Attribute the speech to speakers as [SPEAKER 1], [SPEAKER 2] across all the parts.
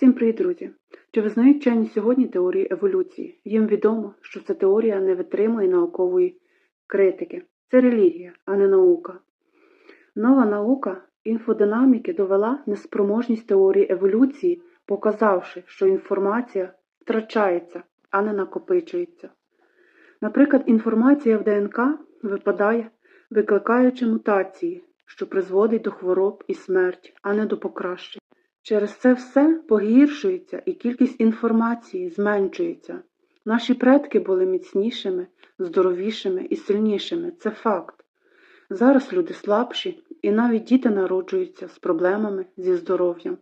[SPEAKER 1] Всім привіт, друзі! Чи визнають вчені сьогодні теорії еволюції? Їм відомо, що ця теорія не витримує наукової критики. Це релігія, а не наука. Нова наука інфодинаміки довела неспроможність теорії еволюції, показавши, що інформація втрачається, а не накопичується. Наприклад, інформація в ДНК випадає, викликаючи мутації, що призводить до хвороб і смерть, а не до покращень. Через це все погіршується і кількість інформації зменшується. Наші предки були міцнішими, здоровішими і сильнішими. Це факт. Зараз люди слабші, і навіть діти народжуються з проблемами зі здоров'ям.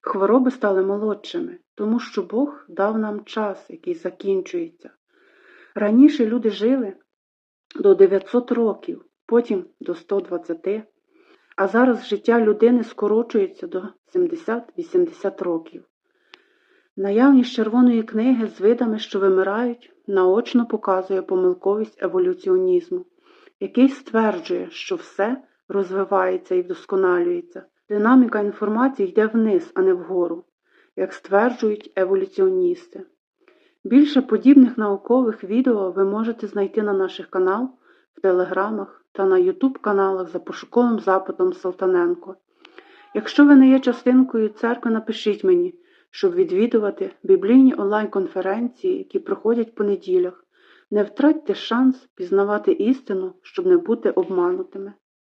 [SPEAKER 1] Хвороби стали молодшими, тому що Бог дав нам час, який закінчується. Раніше люди жили до 900 років, потім до 120, а зараз життя людини скорочується до 70-80 років. Наявність червоної книги з видами, що вимирають, наочно показує помилковість еволюціонізму, який стверджує, що все розвивається і вдосконалюється. Динаміка інформації йде вниз, а не вгору, як стверджують еволюціоністи. Більше подібних наукових відео ви можете знайти на наших каналах, в телеграмах та на ютуб каналах за пошуковим запитом Салтаненко. Якщо ви не є частинкою церкви, напишіть мені, щоб відвідувати біблійні онлайн-конференції, які проходять по неділях. Не втратьте шанс пізнавати істину, щоб не бути обманутими.